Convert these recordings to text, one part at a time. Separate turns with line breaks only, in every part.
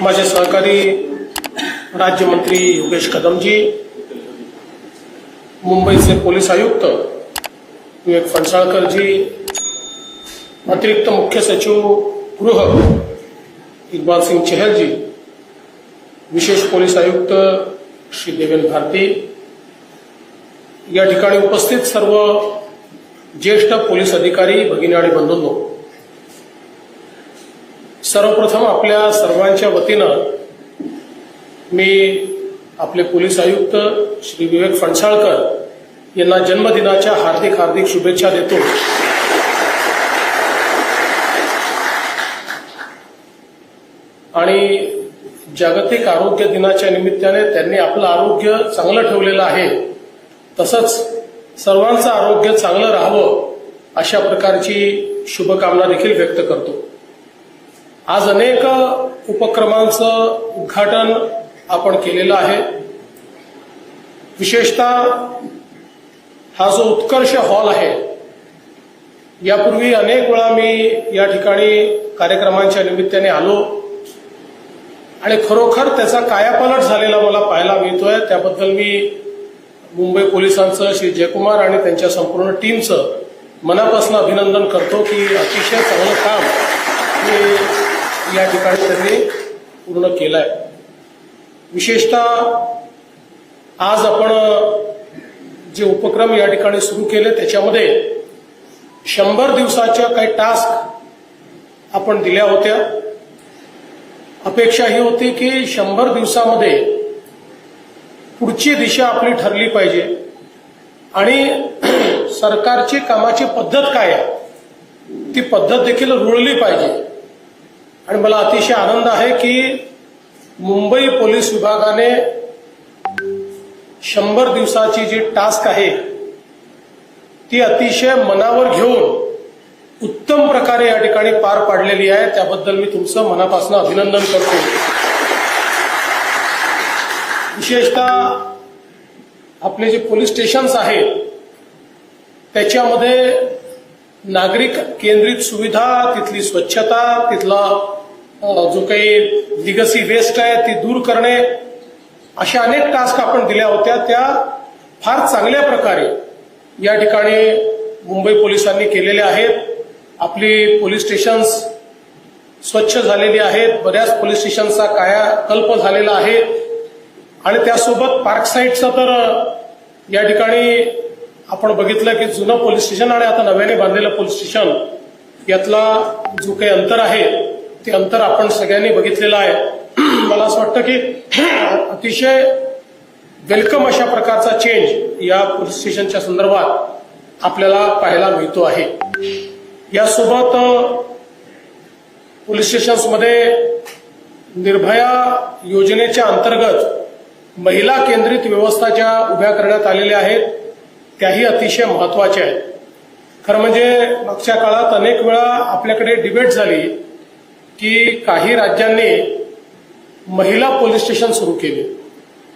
माझे सहकारी राज्यमंत्री योगेश कदमजी मुंबईचे पोलीस आयुक्त विवेक फणसाळकरजी अतिरिक्त मुख्य सचिव गृह इकबाल सिंग चहलजी विशेष पोलीस आयुक्त श्री देवेंद्र भारती. या ठिकाणी उपस्थित सर्व ज्येष्ठ पोलीस अधिकारी भगिनी आणि बंधूंनो सर्वप्रथम आपल्या सर्वांच्या वतीनं मी आपले पोलीस आयुक्त श्री विवेक फणसाळकर यांना जन्मदिनाच्या हार्दिक हार्दिक शुभेच्छा देतो. आणि जागतिक आरोग्य दिनाच्या निमित्ताने त्यांनी आपलं आरोग्य चांगलं ठेवलेलं आहे. तसंच सर्वांचं आरोग्य चांगलं राहावं अशा प्रकारची शुभकामना देखील व्यक्त करतो. आज अनेक उपक्रमांचं उद्घाटन आपण केलेलं आहे. विशेषतः हा जो उत्कर्ष हॉल आहे यापूर्वी अनेक वेळा मी या ठिकाणी कार्यक्रमांच्या निमित्ताने आलो. आणि खरोखर त्याचा कायापालट झालेला मला पाहायला मिळतोय. त्याबद्दल मी मुंबई पोलिसांचं श्री जयकुमार आणि त्यांच्या संपूर्ण टीमचं मनापासून अभिनंदन करतो की अतिशय चांगलं काम या ठिकाणी त्यांनी पूर्ण केलं आहे विशेषतः आज आपण जे उपक्रम या ठिकाणी सुरू केले त्याच्यामध्ये शंभर दिवसाच्या काही टास्क आपण दिल्या होत्या. अपेक्षा ही होती की शंभर दिवसामध्ये पुढची दिशा आपली ठरली पाहिजे. आणि सरकारची कामाची पद्धत काय आहे? ती पद्धत देखील रुळली पाहिजे. आणि मला अतिशय आनंद आहे की मुंबई पोलीस विभागाने शंभर दिवसाची जी टास्क आहे ती अतिशय मनावर घेऊन उत्तम प्रकारे या ठिकाणी पार पाडलेली आहे. त्याबद्दल मी तुमचं मनापासून अभिनंदन करतो. विशेषतः आपले जे पोलीस स्टेशन्स आहेत त्याच्यामध्ये नागरिक केंद्रित सुविधा तिथली स्वच्छता तिथला हो, जो काही लिगसी वेस्ट आहे ती दूर करणे अशा अनेक टास्क आपण दिल्या होत्या त्या फार चांगल्या प्रकारे या ठिकाणी मुंबई पोलिसांनी केलेल्या आहेत. आपली पोलीस स्टेशन्स स्वच्छ झालेली आहेत बऱ्याच पोलीस स्टेशनचा कायाकल्प झालेला आहे. आणि त्यासोबत पार्क साईडचं तर या ठिकाणी आपण बघितलं की जुनं पोलीस स्टेशन आणि आता नव्याने बांधलेलं पोलीस स्टेशन यातला जो काही अंतर आहे ते अंतर आपण सगळ्यांनी बघितलेलं आहे. मला असं वाटतं की अतिशय वेलकम अशा प्रकारचा चेंज या पोलीस स्टेशनच्या संदर्भात आपल्याला पाहायला मिळतो आहे. यासोबत पोलीस स्टेशन्समध्ये निर्भया योजनेच्या अंतर्गत महिला केंद्रित व्यवस्था ज्या उभ्या करण्यात आलेल्या आहेत त्याही अतिशय महत्त्वाच्या आहेत. खरं म्हणजे मागच्या काळात अनेक वेळा आपल्याकडे डिबेट झाली. की काही राज्यांनी महिला पोलीस स्टेशन सुरू केले.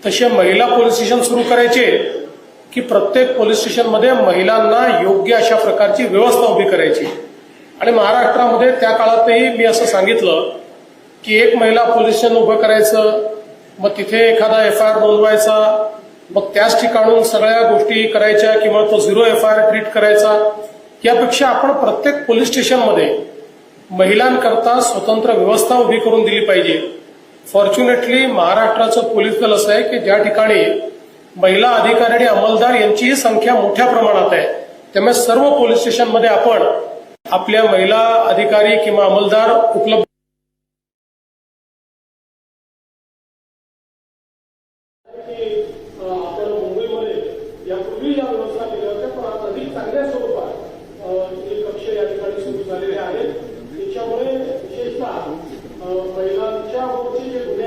तसे महिला पोलीस स्टेशन सुरू करायचे की प्रत्येक पोलीस स्टेशनमध्ये महिलांना योग्य अशा प्रकारची व्यवस्था उभी करायची. आणि महाराष्ट्रामध्ये त्या काळातही मी असं सांगितलं की एक महिला पोलीस स्टेशन उभं करायचं मग तिथे एखादा एफ आय आर नोंदवायचा मग त्याच ठिकाणून सगळ्या गोष्टी करायच्या किंवा तो zero F I R treat करायचा. यापेक्षा आपण प्रत्येक पोलीस स्टेशनमध्ये महिलांकरता स्वतंत्र व्यवस्था उभी करून दिली पाहिजे. फॉर्च्युनेटली महाराष्ट्राचं पोलीस दल असं आहे की ज्या ठिकाणी महिला अधिकारी आणि अंमलदार यांचीही संख्या मोठ्या प्रमाणात आहे त्यामुळे सर्व पोलीस स्टेशनमध्ये आपण आपल्या महिला अधिकारी किंवा अंमलदार उपलब्ध Е, Стоїна Чаву, вчитель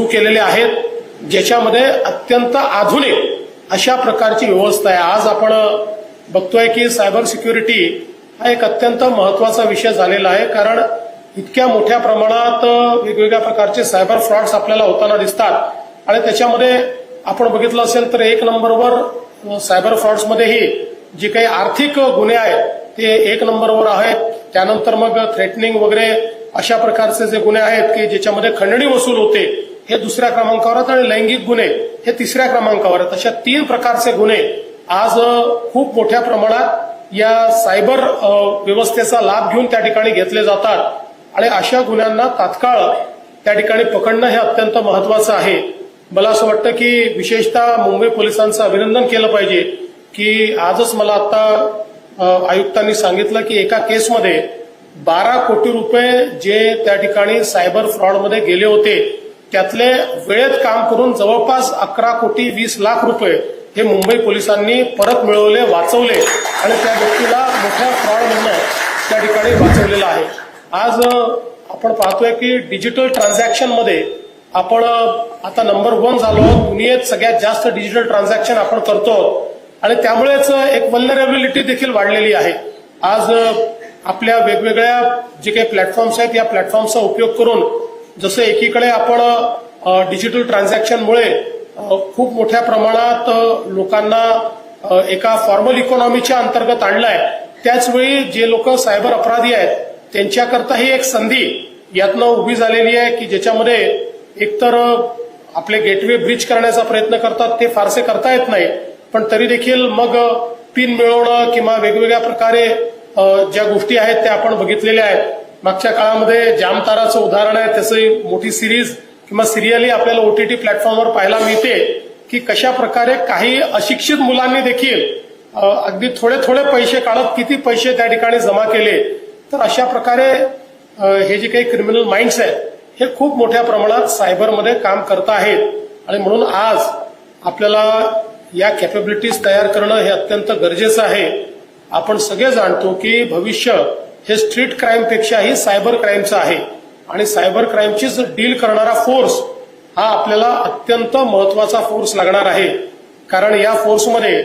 सुरू केलेले आहेत ज्याच्यामध्ये अत्यंत आधुनिक अशा प्रकारची व्यवस्था आहे. आज आपण बघतोय की सायबर सिक्युरिटी हा एक अत्यंत महत्त्वाचा विषय झालेला आहे कारण इतक्या मोठ्या प्रमाणात वेगवेगळ्या प्रकारचे सायबर फ्रॉड्स आपल्याला होताना दिसतात. आणि त्याच्यामध्ये आपण बघितलं असेल तर एक नंबरवर सायबर फ्रॉड्समध्येही जे काही आर्थिक गुन्हे आहेत ते एक नंबरवर आहेत. त्यानंतर मग थ्रेटनिंग वगैरे अशा प्रकारचे जे गुन्हे आहेत की ज्याच्यामध्ये खंडणी वसूल होते हे दुसऱ्या क्रमांकावर आहेत आणि लैंगिक गुन्हे हे तिसऱ्या क्रमांकावर आहेत. अशा तीन प्रकारचे गुन्हे आज खूप मोठ्या प्रमाणात या सायबर व्यवस्थेचा लाभ घेऊन त्या ठिकाणी घेतले जातात. आणि अशा गुन्ह्यांना तात्काळ त्या ठिकाणी पकडणं हे अत्यंत महत्वाचं आहे. मला असं वाटतं की विशेषतः मुंबई पोलिसांचं अभिनंदन केलं पाहिजे की आजच मला आता आयुक्तांनी सांगितलं की एका केसमध्ये बारा कोटी रुपये जे त्या ठिकाणी सायबर फ्रॉडमध्ये गेले होते त्यातले वेळेत काम करून जवळपास अकरा कोटी वीस लाख रुपये हे मुंबई पोलिसांनी परत मिळवले वाचवले आणि त्या व्यक्तीला मोठ्या फ्रॉडमधनं त्या ठिकाणी वाचवलेलं आहे आज आपण पाहतोय की डिजिटल ट्रान्झॅक्शनमध्ये आपण आता नंबर वन झालो आहोत. दुनियेत सगळ्यात जास्त डिजिटल ट्रान्झॅक्शन आपण करतो आणि त्यामुळेच एक वल्नरेबिलिटी देखील वाढलेली आहे आज आपल्या वेगवेगळ्या जे काही प्लॅटफॉर्म्स आहेत या प्लॅटफॉर्मचा उपयोग करून जसं एकीकडे आपण डिजिटल ट्रान्झॅक्शनमुळे खूप मोठ्या प्रमाणात लोकांना एका फॉर्मल इकॉनॉमीच्या अंतर्गत आणलाय. त्याचवेळी जे लोक सायबर अपराधी आहेत त्यांच्याकरता ही एक संधी यातनं उभी झालेली आहे की ज्याच्यामध्ये एकतर आपले गेटवे ब्रिज करण्याचा प्रयत्न करतात ते फारसे करता येत नाही. पण तरी देखील मग पिन मिळवणं किंवा वेगवेगळ्या प्रकारे ज्या गोष्टी आहेत त्या आपण बघितलेल्या आहेत. मागच्या काळामध्ये जामताराचं उदाहरण आहे त्याची मोठी सिरीज किंवा सिरियली आपल्याला ओटीटी प्लॅटफॉर्मवर पाहायला मिळते की कशा प्रकारे काही अशिक्षित मुलांनी देखील अगदी थोडे थोडे पैसे काढत किती पैसे त्या ठिकाणी जमा केले तर अशा प्रकारे हे जे काही क्रिमिनल माइंड्स आहेत हे खूप मोठ्या प्रमाणात सायबरमध्ये काम करत आहेत. आणि म्हणून आज आपल्याला या कॅपेबिलिटीज तयार करणं हे अत्यंत गरजेचं आहे. आपण सगळे जाणतो की भविष्य हे स्ट्रीट क्राईमपेक्षाही सायबर क्राईमचं आहे. आणि सायबर क्राईमचीच डील करणारा फोर्स हा आपल्याला अत्यंत महत्त्वाचा फोर्स लागणार आहे. कारण या फोर्समध्ये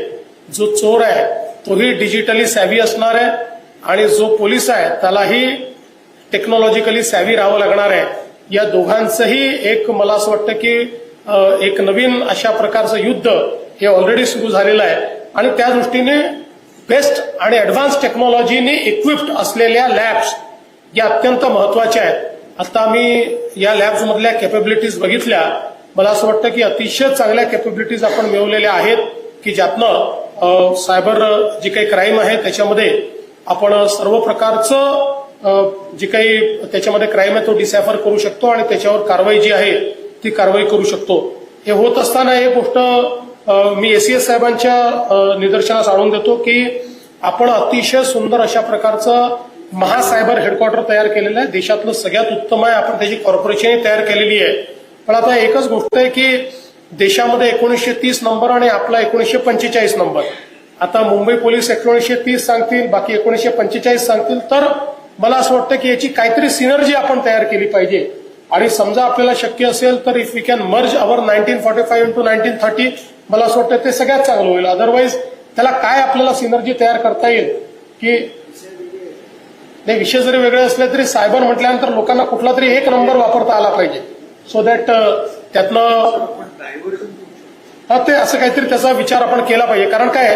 जो चोर आहे तोही डिजिटली सॅव्ही असणार आहे आणि जो पोलीस आहे त्यालाही टेक्नॉलॉजिकली सॅव्ही राहावं लागणार आहे. या दोघांचंही एक मला असं वाटतं की एक नवीन अशा प्रकारचं युद्ध हे ऑलरेडी सुरू झालेलं आहे. आणि त्या दृष्टीने बेस्ट आणि ऍडव्हान्स टेक्नॉलॉजीने इक्विप्ड असलेल्या लॅब्स या अत्यंत महत्त्वाच्या आहेत. आता मी या लॅब्समधल्या कॅपेबिलिटीज बघितल्या. मला असं वाटतं की अतिशय चांगल्या कॅपेबिलिटीज आपण मिळवलेल्या आहेत की ज्यातनं सायबर जी काही क्राईम आहे त्याच्यामध्ये आपण सर्व प्रकारचं जी काही त्याच्यामध्ये क्राईम आहे तो डिसॅफर करू शकतो आणि त्याच्यावर कारवाई जी आहे ती कारवाई करू शकतो. हे होत असताना हे गोष्ट मी एसीएस साहेबांच्या निदर्शनास आणून देतो की आपण अतिशय सुंदर अशा प्रकारचं महासायबर हेडक्वार्टर तयार केलेलं आहे. देशातलं सगळ्यात उत्तम आहे. आपण त्याची कॉर्पोरेशनही तयार केलेली आहे. पण आता एकच गोष्ट आहे की देशामध्ये एकोणीसशे तीस नंबर आणि आपला एकोणीसशे पंचेचाळीस नंबर. आता मुंबई पोलीस एकोणीसशे तीस सांगतील बाकी एकोणीसशे पंचेचाळीस सांगतील. तर मला असं वाटतं की याची काहीतरी सिनर्जी आपण तयार केली पाहिजे. आणि समजा आपल्याला शक्य असेल तर if we can merge our nineteen forty five into nineteen thirty मला असं वाटतं ते सगळ्यात चांगलं होईल. अदरवाईज त्याला काय आपल्याला सिनर्जी तयार करता येईल? की नाही विषय जरी वेगळे असले तरी सायबर म्हटल्यानंतर लोकांना कुठला तरी एक नंबर वापरता आला पाहिजे. सो दॅट त्यातनं हा ते असं काहीतरी त्याचा विचार आपण केला पाहिजे. कारण काय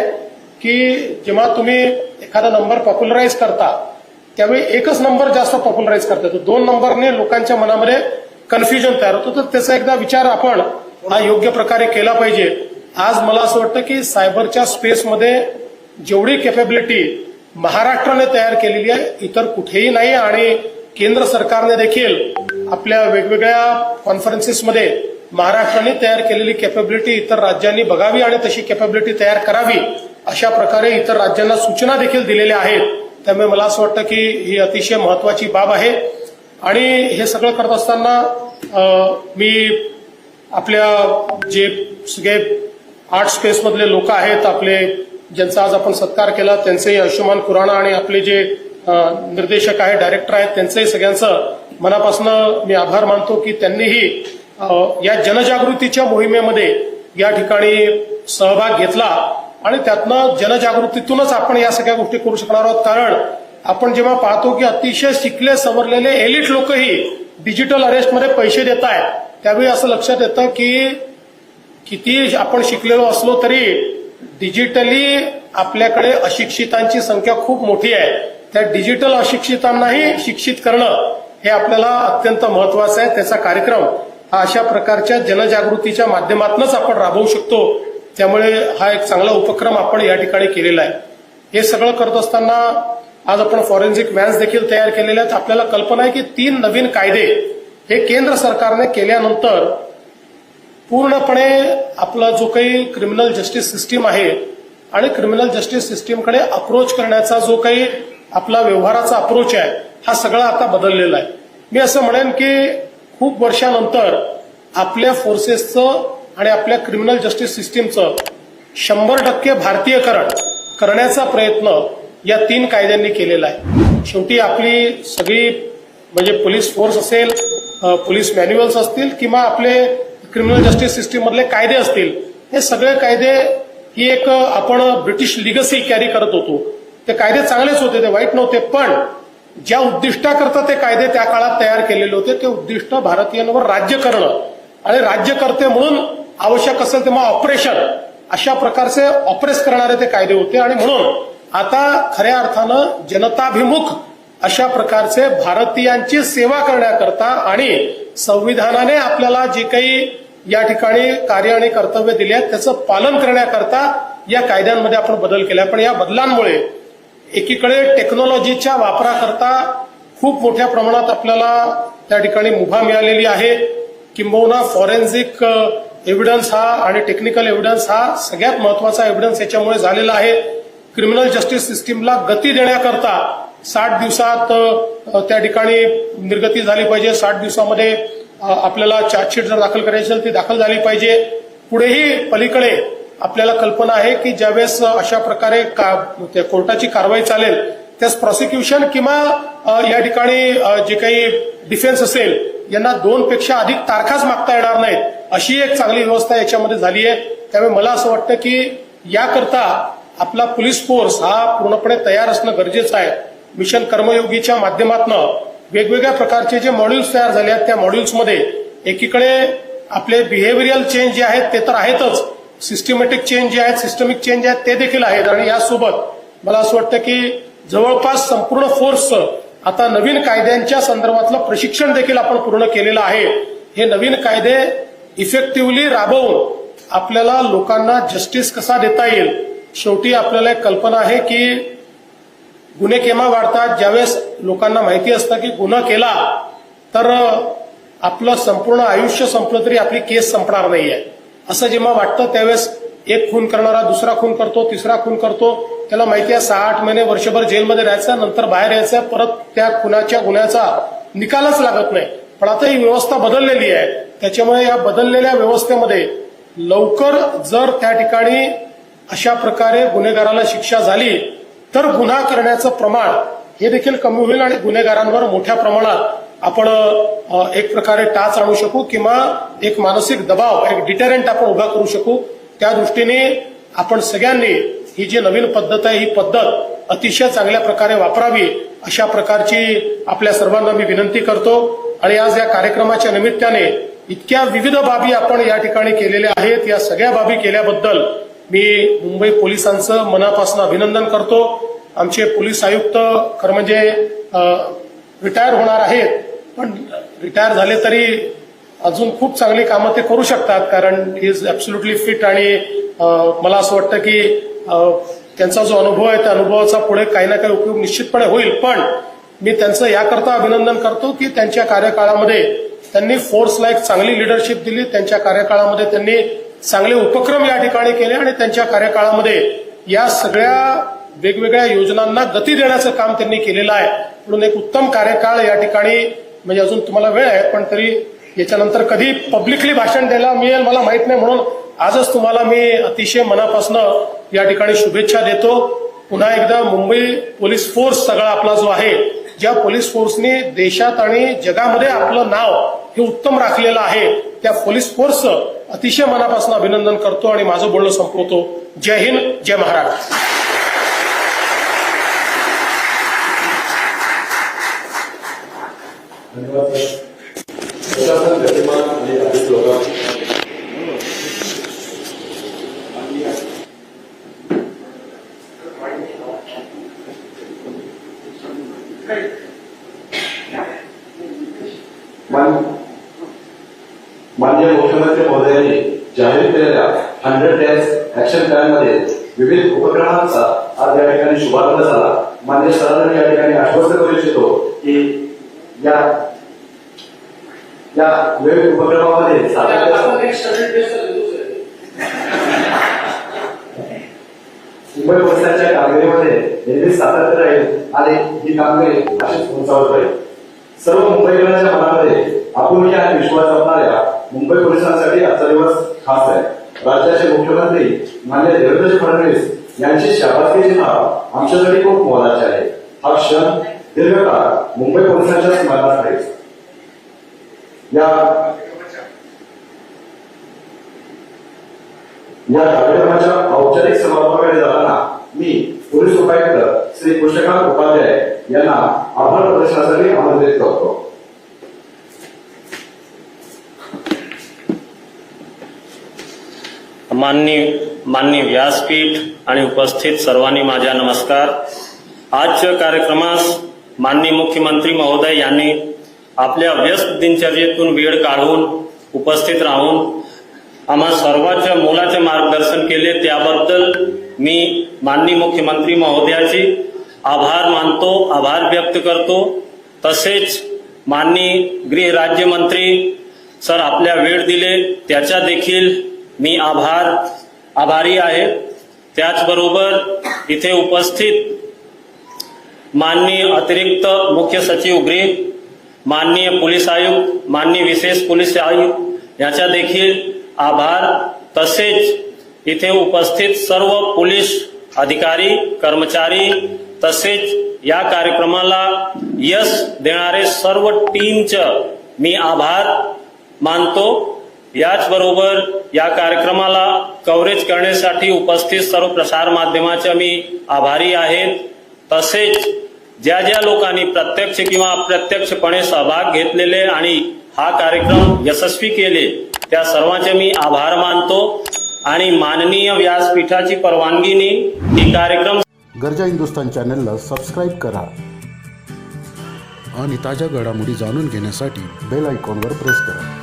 की जेव्हा तुम्ही एखादा नंबर पॉप्युलराईज करता त्यावेळी एकच नंबर जास्त पॉप्युलराईज करता येतो. दोन नंबरने लोकांच्या मनामध्ये कन्फ्युजन तयार होतं. तर त्याचा एकदा विचार आपण हा योग्य प्रकारे केला पाहिजे. आज मला असं वाटतं की सायबरच्या स्पेसमध्ये जेवढी कॅपेबिलिटी महाराष्ट्राने तयार केलेली आहे इतर कुठेही नाही आणि केंद्र सरकारने देखील आपल्या वेगवेगळ्या कॉन्फरन्सेसमध्ये महाराष्ट्राने तयार केलेली कॅपेबिलिटी इतर राज्यांनी बघावी आणि तशी कॅपेबिलिटी तयार करावी अशा प्रकारे इतर राज्यांना सूचना देखील दिलेल्या आहेत. त्यामुळे मला असं वाटतं की ही अतिशय महत्वाची बाब आहे. आणि हे सगळं करत असताना मी आपल्या जे सगळे आर्ट स्पेसमधले लोक आहेत आपले ज्यांचा आज आपण सत्कार केला त्यांचेही आयुष्यमान खुराणा आणि आपले जे निर्देशक आहेत डायरेक्टर आहेत त्यांचंही सगळ्यांचं मनापासून मी आभार मानतो की त्यांनीही या जनजागृतीच्या मोहिमेमध्ये या ठिकाणी सहभाग घेतला आणि त्यातनं जनजागृतीतूनच आपण या सगळ्या गोष्टी करू शकणार आहोत. कारण आपण जेव्हा पाहतो की अतिशय शिकले सवरलेले एलिट लोकही डिजिटल अरेस्टमध्ये पैसे देत आहेत त्यावेळी असं लक्षात येतं की किती आपण शिकलेलो असलो तरी डिजिटली आपल्याकडे अशिक्षितांची संख्या खूप मोठी आहे. त्या डिजिटल अशिक्षितांनाही शिक्षित करणं हे आपल्याला अत्यंत महत्वाचं आहे. त्याचा कार्यक्रम हा अशा प्रकारच्या जनजागृतीच्या माध्यमातूनच आपण राबवू शकतो. त्यामुळे हा एक चांगला उपक्रम आपण या ठिकाणी केलेला आहे. हे सगळं करत असताना आज आपण फॉरेन्सिक व्हॅन्स देखील तयार केलेल्या आहेत. आपल्याला कल्पना आहे की तीन नवीन कायदे हे केंद्र सरकारने केल्यानंतर पूर्णपणे आपला जो काही क्रिमिनल जस्टिस सिस्टीम आहे आणि क्रिमिनल जस्टिस सिस्टीमकडे अप्रोच करण्याचा जो काही आपला व्यवहाराचा अप्रोच आहे हा सगळा आता बदललेला आहे. मी असं म्हणेन की खूप वर्षानंतर आपल्या फोर्सेसचं आणि आपल्या क्रिमिनल जस्टिस सिस्टीमचं शंभर टक्के भारतीयकरण करण्याचा प्रयत्न या तीन कायद्यांनी केलेला आहे. शेवटी आपली सगळी म्हणजे पोलीस फोर्स असेल पोलीस मॅन्युअल्स असतील किंवा आपले क्रिमिनल जस्टिस सिस्टीम मधले कायदे असतील हे सगळे कायदे ही एक आपण ब्रिटिश लिगसी कॅरी करत होतो. ते कायदे चांगलेच होते ते वाईट नव्हते पण ज्या उद्दिष्टाकरता ते कायदे त्या काळात तयार केलेले होते ते उद्दिष्ट भारतीयांवर राज्य करणं. आणि राज्यकर्ते म्हणून आवश्यक असेल तेव्हा ऑपरेशन अशा प्रकारचे ऑपरेस करणारे ते कायदे होते. आणि म्हणून आता खऱ्या अर्थानं जनताभिमुख अशा प्रकारचे भारतीयांची सेवा करण्याकरता आणि संविधानाने आपल्याला जे काही या ठिकाणी कार्य आणि कर्तव्य दिले आहेत त्याचं पालन करण्याकरता या कायद्यांमध्ये आपण बदल केला पण या बदलांमुळे एकीकडे टेक्नॉलॉजीच्या वापराकरता खूप मोठ्या प्रमाणात आपल्याला त्या ठिकाणी मुभा मिळालेली आहे. किंबहुना फॉरेन्सिक एव्हिडन्स हा आणि टेक्निकल एव्हिडन्स हा सगळ्यात महत्त्वाचा एव्हिडन्स याच्यामुळे झालेला आहे. क्रिमिनल जस्टिस सिस्टीमला गती देण्याकरता साठ दिवसात त्या ठिकाणी निर्गती झाली पाहिजे. साठ दिवसामध्ये आपल्याला चार्जशीट जर दाखल करायची असेल ती दाखल झाली पाहिजे. पुढेही पलीकडे आपल्याला कल्पना आहे की ज्यावेळेस अशा प्रकारे का- त्या कोर्टाची कारवाई चालेल त्यास प्रॉसिक्युशन किंवा या ठिकाणी जे काही डिफेन्स असेल यांना दोन पेक्षा अधिक तारखाच मागता येणार नाहीत अशी एक चांगली व्यवस्था याच्यामध्ये झाली आहे. त्यामुळे मला असं वाटतं की याकरता आपला पोलीस फोर्स हा पूर्णपणे तयार असणं गरजेचं आहे. मिशन कर्मयोगीच्या माध्यमातून वेगवेगळ्या प्रकारचे जे मॉड्यूल्स तयार झाले आहेत त्या मॉड्यूल्समध्ये एकीकडे आपले बिहेव्हिरियल चेंज जे आहेत ते तर आहेतच. सिस्टमॅटिक चेंज जे आहेत सिस्टमिक चेंज आहेत ते देखील आहेत. आणि यासोबत मला असं वाटतं की जवळपास संपूर्ण फोर्सचं आता नवीन कायद्यांच्या संदर्भातलं प्रशिक्षण देखील आपण पूर्ण केलेलं आहे. हे नवीन कायदे इफेक्टिव्हली राबवून आपल्याला लोकांना जस्टिस कसा देता येईल? शेवटी आपल्याला एक कल्पना आहे की गुन्हे केव्हा वाढतात ज्यावेळेस लोकांना माहिती असतं की गुन्हा केला तर आपलं संपूर्ण आयुष्य संपलं तरी आपली केस संपणार नाहीये. असं जेव्हा वाटतं त्यावेळेस एक खून करणारा दुसरा खून करतो तिसरा खून करतो. त्याला माहिती आहे सहा आठ महिने वर्षभर जेलमध्ये राहायचं नंतर बाहेर यायचं परत त्या खुनाच्या गुन्ह्याचा निकालच लागत नाही. पण आता ही व्यवस्था बदललेली आहे. त्याच्यामुळे या बदललेल्या व्यवस्थेमध्ये लवकर जर त्या ठिकाणी अशा प्रकारे गुन्हेगाराला शिक्षा झाली तर गुन्हा करण्याचं प्रमाण हे देखील कमी होईल आणि गुन्हेगारांवर मोठ्या प्रमाणात आपण एक प्रकारे टाच आणू शकू किंवा एक मानसिक दबाव एक डिटेरंट आपण उभा करू शकू. त्या दृष्टीने आपण सगळ्यांनी ही जी नवीन पद्धत आहे ही पद्धत अतिशय चांगल्या प्रकारे वापरावी अशा प्रकारची आपल्या सर्वांना मी विनंती करतो. आणि आज या कार्यक्रमाच्या निमित्ताने इतक्या विविध बाबी आपण या ठिकाणी केलेल्या आहेत. या सगळ्या बाबी केल्याबद्दल मी मुंबई पोलिसांचं मनापासून अभिनंदन करतो. आमचे पोलीस आयुक्त खरं म्हणजे रिटायर होणार आहेत. पण रिटायर झाले तरी अजून खूप चांगली कामं ते करू शकतात कारण इज ऍब्सोल्युटली फिट आणि मला असं वाटतं की त्यांचा जो अनुभव आहे त्या अनुभवाचा पुढे काही ना काही उपयोग निश्चितपणे होईल. पण मी त्यांचं याकरता अभिनंदन करतो की त्यांच्या कार्यकाळामध्ये त्यांनी फोर्सला एक चांगली लिडरशिप दिली. त्यांच्या कार्यकाळामध्ये त्यांनी चांगले उपक्रम या ठिकाणी केले आणि त्यांच्या कार्यकाळामध्ये या सगळ्या वेगवेगळ्या योजनांना गती देण्याचं काम त्यांनी केलेलं आहे. म्हणून एक उत्तम कार्यकाळ या ठिकाणी म्हणजे अजून तुम्हाला वेळ आहे पण तरी याच्यानंतर कधी पब्लिकली भाषण द्यायला मिळेल मला माहीत नाही. म्हणून आजच तुम्हाला मी अतिशय मनापासनं या ठिकाणी शुभेच्छा देतो. पुन्हा एकदा मुंबई पोलीस फोर्स सगळा आपला जो आहे ज्या पोलीस फोर्सनी देशात आणि जगामध्ये आपलं नाव हे उत्तम राखलेलं आहे. त्या पोलीस फोर्सचं अतिशय मनापासून अभिनंदन करतो आणि माझं बोलणं संपवतो. जय हिंद जय महाराष्ट्र.
धन्यवाद सर. प्रशासन गतिमान आणि अधिक लोक मान- माननीय मुख्यमंत्री महोदयांनी जाहीर केलेल्या हंड्रेड डेज ऍक्शन प्लॅनमध्ये विविध उपक्रमांचा आज या ठिकाणी शुभारंभ झाला. मान्य सरांनी या ठिकाणी आश्वस्त करू इच्छितो की या या विविध उपक्रमामध्ये मुंबई पोलिसांच्या कामगिरीमध्ये नेहमीच सातत्य राहील आणि ही कामगिरी अशीच उंचावत राहील. सर्व मुंबईकरांच्या मनामध्ये आपुलकी आणि विश्वास असणाऱ्या मुंबई पोलिसांसाठी आजचा दिवस खास आहे. राज्याचे मुख्यमंत्री मान्य देवेंद्र फडणवीस यांची शाबासकीचे नाव आमच्यासाठी खूप मोलाचे आहे. हा क्षण दीर्घकाळ मुंबई पोलिसांच्या स्मरणात राहील. या या कार्यक्रमाच्या औपचारिक समारोपाकडे जाताना मी पोलीस उपायुक्त श्री कृष्णकांत उपाध्याय यांना आभार प्रदर्शनासाठी आमंत्रित करतो.
माननीय माननीय व्यासपीठ आणि उपस्थित सर्वांनी माझ्या नमस्कार. आजच्या कार्यक्रमास माननीय मुख्यमंत्री महोदय यांनी आपल्या व्यस्त दिनचर्येतून वेळ काढून उपस्थित राहून आम्हा सर्वांच्या मोलाचे मार्गदर्शन केले. त्याबद्दल मी माननीय मुख्यमंत्री महोदयाची आभार मानतो आभार व्यक्त करतो. तसेच माननीय गृह राज्यमंत्री सर आपल्या वेळ दिले त्याच्या देखील मी आभार आभारी आहे. त्याचबरोबर इथे उपस्थित माननीय अतिरिक्त मुख्य सचिव गृह माननीय पोलीस आयुक्त माननीय विशेष पोलीस आयुक्त याचा देखील आभार. तसेच इथे उपस्थित सर्व पोलीस अधिकारी कर्मचारी तसेच या कार्यक्रमाला यश देणारे सर्व टीमचं मी आभार मानतो. याचबरोबर या कार्यक्रमाला कव्हरेज करण्यासाठी उपस्थित सर्व प्रसार माध्यमाचे मी आभारी आहेत. तसेच ज्या ज्या लोकांनी प्रत्यक्ष किंवा अप्रत्यक्षपणे सहभाग घेतलेले आणि हा कार्यक्रम यशस्वी केले त्या सर्वांचे मी आभार मानतो आणि माननीय व्यासपीठाची परवानगीने ही कार्यक्रम
गरजा हिंदुस्तान चॅनलला सबस्क्राईब करा
आणि ताज्या घडामोडी जाणून घेण्यासाठी
बेल आयकॉनवर प्रेस करा.